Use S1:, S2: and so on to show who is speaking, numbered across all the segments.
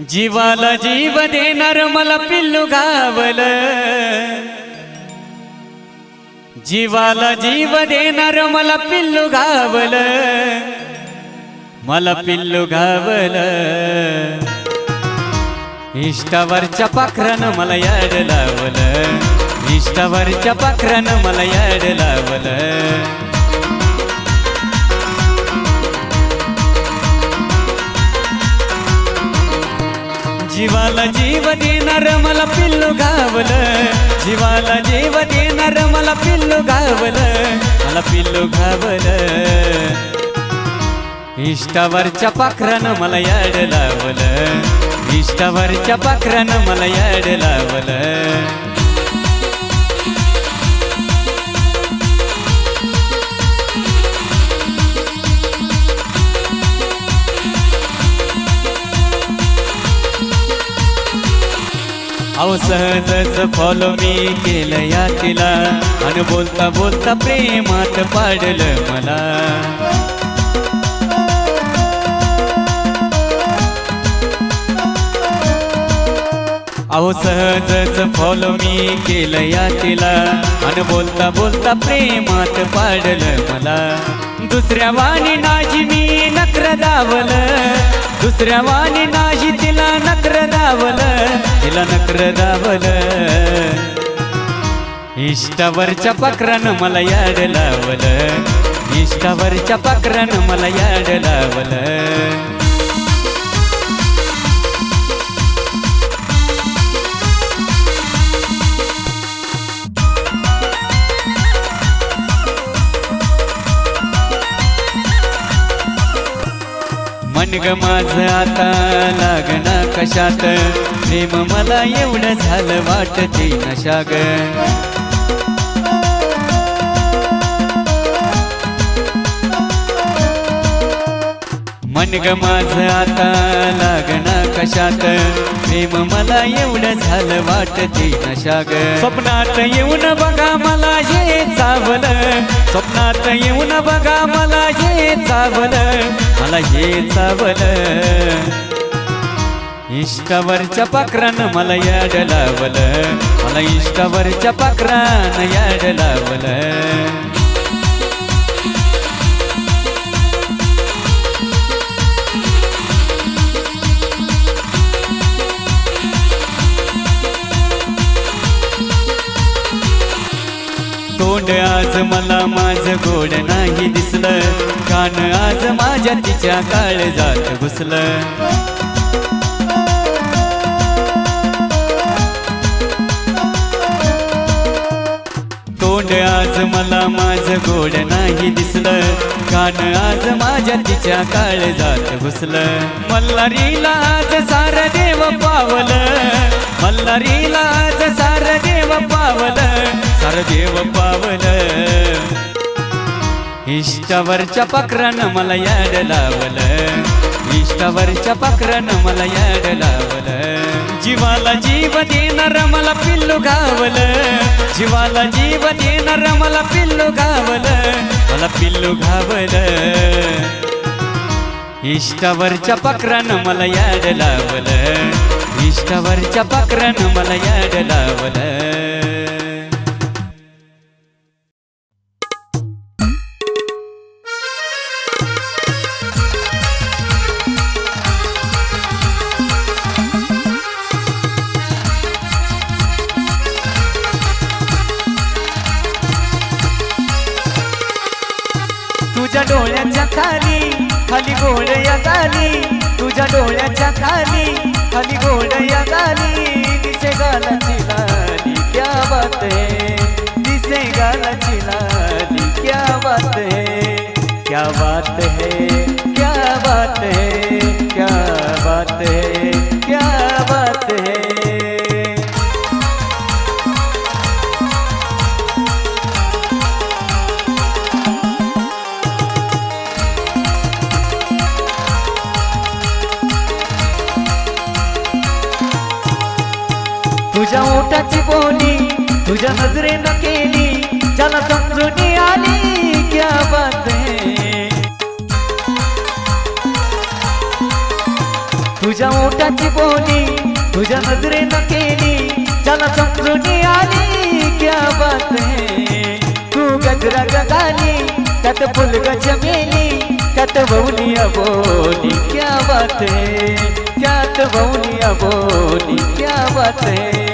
S1: जीवाला जीव देणार मला पिल्लू गावल. जीवाला जीव देणार मला पिल्लू गावल. मला पिल्लू गावल. इष्टावरच्या पाखरानं मला याड लावलं. इष्टावरच्या पाखरानं मला याड लावलं. देणार मला पिल्लू गावलं. जीवाला जीव देणार मला पिल्लू गावलं. मला पिल्लू गावलं. इष्टावरच्या पाखरानं मला याड लावलं. इष्टावरच्या पाखरानं मला याड लावलं. सहजच फॉलो मी केलं या तिला आणि बोलता बोलता प्रेमात पाडलं मला. अहो सहजच फॉलो मी केलं या तिला आणि बोलता बोलता प्रेमात पाडलं मला. दुसऱ्या वाणी नाजी मी नखर दावल. दुसऱ्या वाणी नाजी तिला नखर दावल. तिला नखर दावल. इष्टावरच्या पाखरानं मला याड लावलं. इष्टावरच्या पाखरानं मला याड लावलं. ग माझं आता. लागना कशात? प्रेम मला एवढं झालं वाटते नशा ग ग माझं आता. लागना कशात? प्रेम मला एवढं झालं वाटते नशा ग स्वप्नात येऊन बघा मला हे चावलं. स्वप्नात येऊन बघा मला हे चावलं. मला हे चावलं. इष्टावरच्या पाखरानं मला याड लावलं. मला इष्टावरच्या पाखरानं याड लावलं. तोंड आज मला माझ गोड नाही दिसलं. कान आज माझ्या तिच्या काळ जात घुसलं. तोंड आज मला माझ गोड नाही दिसलं. कान आज माझ्या तिच्या काळ जात घुसलं. मल्हारीला आज सार देव पावलं. मल्हारीला आज सार देव पावलं. देव पावलं इष्टावरच्या पाखरानं मला याड लावलं. इष्टावरच्या पाखरानं मला याड लावलं. जीवाला जीव देणार मला पिल्लू गावलं. जीवाला जीव देणार मला पिल्लू गावलं. मला पिल्लू गावलं. इष्टावरच्या पाखरानं मला याड लावलं. इष्टावरच्या पाखरानं मला याड लावलं. तुझ्या डोळ्याच्या खाली खाली गोड गाली तुझ्या डोळ्याच्या खाली खाली गोड गाली दिसे गालाची लाली क्या बात है. दिसे गालाची लाली क्या बात है. क्या बात है क्या बात है क्या बात है क्या बात तुझ्या नजरेनं केली ज्याला समजून आली क्या बात है? तुझ्या ओटाची बोली तुझ्या नजरेनं केली ज्याला समजून आली क्या बात है? तू गजरा गगाली त्यात फुलग चमेली त्यात बौलिया अबोली क्या बात है? त्यात बौलिया अबोली क्या बात है?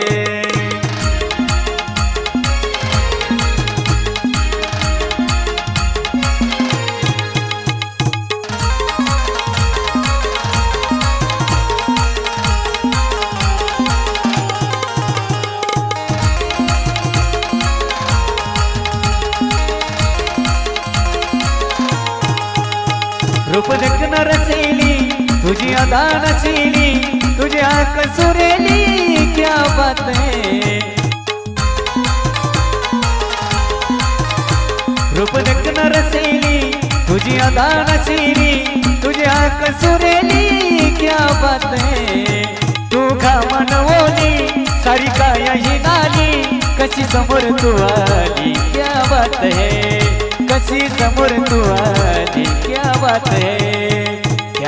S1: अदा तुझी आँख सुरेली, क्या बात है? रूप नग्न रसेली तुझी अदा नसेली तुझी आँख सुरेली, क्या बात है? तू घामन ओली, सारी काय ही नाली, कशी समोर तू क्या बात है? कशी समोर तू क्या बात है?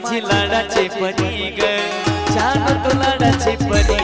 S1: माझी लाडाची परी ग. छान तू लाडाची परी.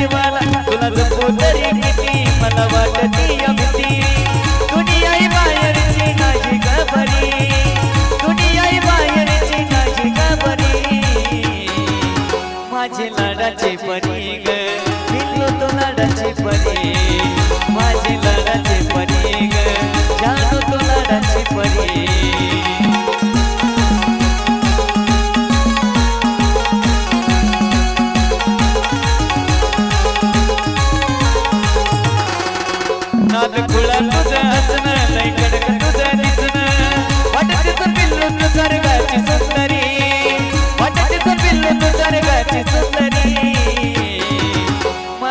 S1: जीवाला तुला जपू तरी किती मला वाटती अगदी दुनिया बाहेरची माझी खबरी दुनिया बाहेरची माझी खबरी माझी परी ग तो लाडाची परी.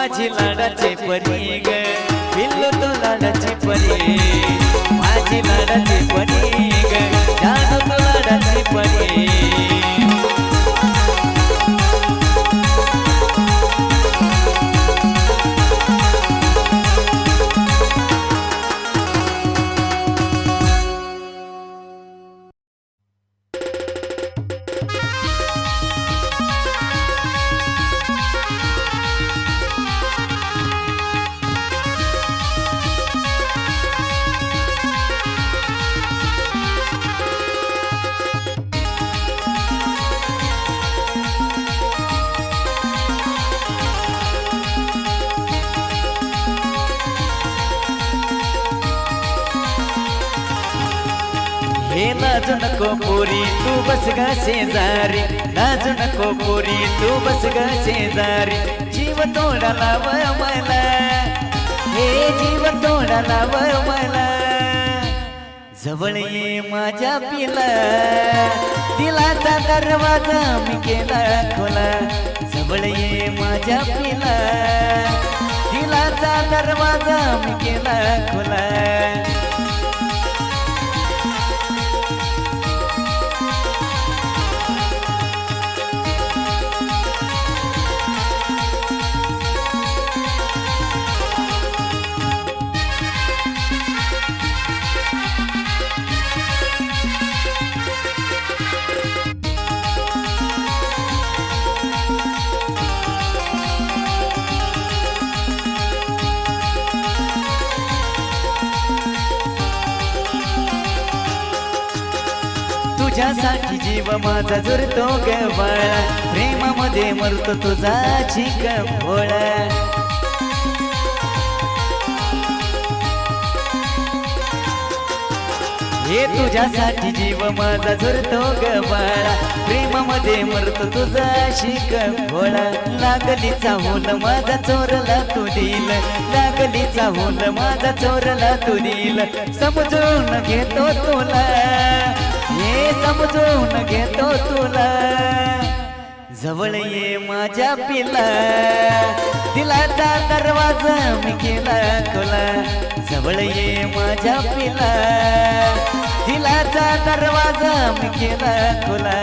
S1: माझी लाडाची परी ग. पिल्लू तू लाडाची परी. माझी लाडाची परी नको पोरी तू बस ग शेजारी. लाजू नको पोरी तू बस ग शेजारी. जीव तोडा लाव मला हे जीव तोडा लाव मला जवळ ये माझ्या पिला. दिलाचा दरवाजा मी केला खोला. जवळ ये माझ्या पिला. दिलाचा दरवाजा मी केला खोला. तुझ्यासाठी जीव माझा जुरतो ग बाळा. प्रेमामध्ये मरतो तुझा चिक भोळा. हे तुझ्यासाठी जीव माझा झुरतो ग प्रेमामध्ये मरतो तुझा शिक भोळा. लागलीचा होल माझा चोरला तू दिल लागलीचा होल माझा चोरला तू दिल समजून घेतो तुला. हे समजून घेतो तुला. जवळ ये माझ्या पिला. दिलाचा दरवाजा मी केला खोला. जवळ ये माझ्या पिला. दिलाचा दरवाजा मी केला खोला.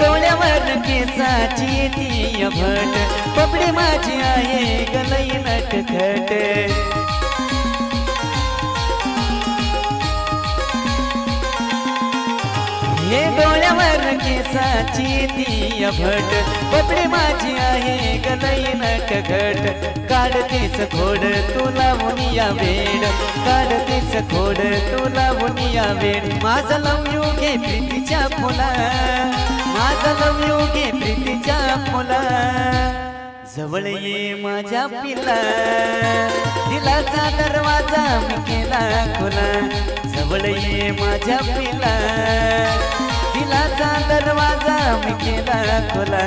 S1: डोळ्यावर केसाची ती भट पपडी माझी आहे गलई नटखट. हे डोळ्यावर केसाची ती भट. कपडे माझी आहे गलई नटखट काढतेच खोड तुला मुनिया वेड. काढतेच खोड तुला मुनिया वेड. माझं लव यू घे प्रीतीच्या फुला माझं लव यू घे प्रीतीच्या फुला जवळ ये माझ्या पिला. दिलाचा दरवाजा मी केला खुला. जवळ ये माझ्या पिला. दिलाचा दरवाजा मी केला खुला.